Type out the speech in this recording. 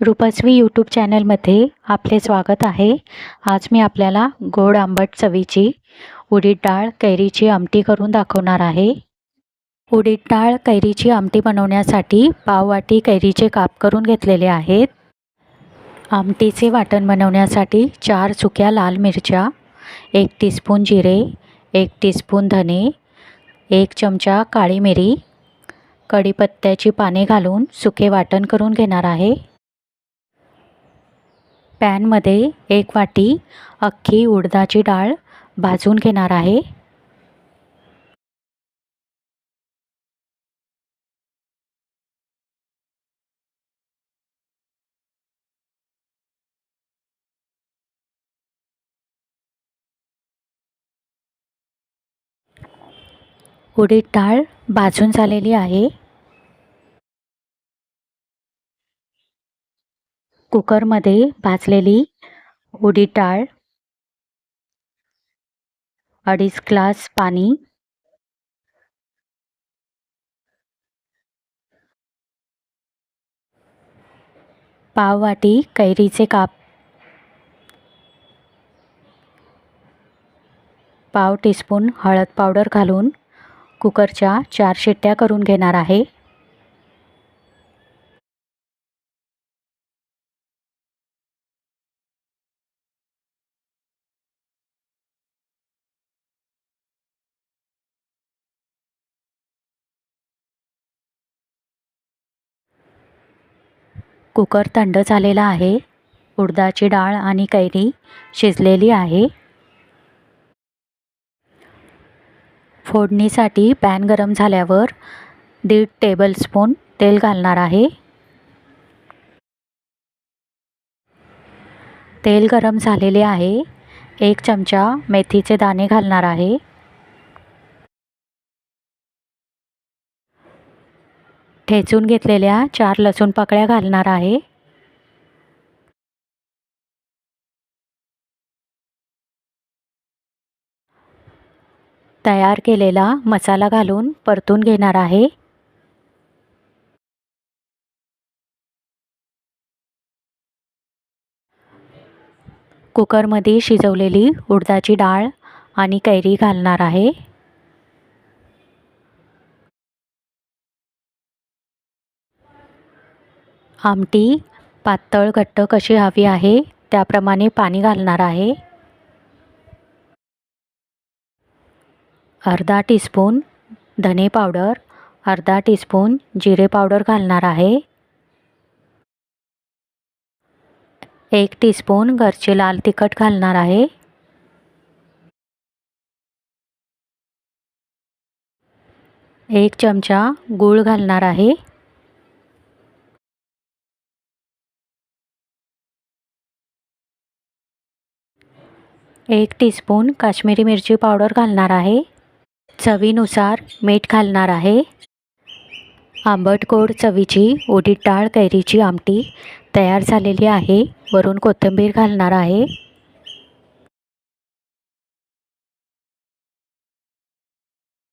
Rupashree YouTube चॅनलमध्ये आपले स्वागत आहे. आज मी आपल्याला गोड आंबट चवीची उडीद डाळ कैरीची आमटी करून दाखवणार आहे. उडीद डाळ कैरीची आमटी बनवण्यासाठी पाववाटी कैरीचे काप करून घेतलेले आहेत. आमटीचे वाटण बनवण्यासाठी चार सुक्या लाल मिरच्या एक टीस्पून जिरे एक टीस्पून धने एक चमचा काळी मिरी कढीपत्त्याची पाने घालून सुके वाटण करून घेणार आहे. पॅनमध्ये एक वाटी अख्खी उडदाची डाळ भाजून घेणार आहे. उडीद डाळ भाजून झालेली आहे. कुकरमध्ये भाजलेली उडीद डाळ अडीच ग्लास पाणी पाव वाटी कैरीचे काप पाव टीस्पून हळद पावडर घालून कुकरच्या चार शिट्ट्या करून घेणार आहे. कुकर थंड झालेला आहे. उडदाची डाळ आणि कैरी शिजलेली आहे. फोडणीसाठी पॅन गरम झाल्यावर दीड टेबलस्पून तेल घालणार आहे. तेल गरम झालेले आहे. एक चमचा मेथीचे दाणे घालणार आहे. ठेचून घेतलेल्या चार लसूण पाकळ्या घालणार आहे. तयार केलेला मसाला घालून परतून घेणार आहे. कुकरमध्ये शिजवलेली उडदाची डाळ आणि कैरी घालणार आहे. आमटी पातळ घट्ट कशी हवी आहे? त्याप्रमाणे पाणी घालणार आहे. अर्धा टीस्पून धने पावडर अर्धा टीस्पून जिरे पावडर घालणार आहे. एक टीस्पून घरचे लाल तिखट घालणार आहे. एक चमचा गूळ घालणार आहे. एक टीस्पून काश्मीरी मिरची पावडर घालणार आहे. चवीनुसार मीठ घालणार आहे. आंबट गोड चवीची उडीद डाळ कैरीची आमटी तयार झालेली आहे. वरून कोथिंबीर घालणार आहे.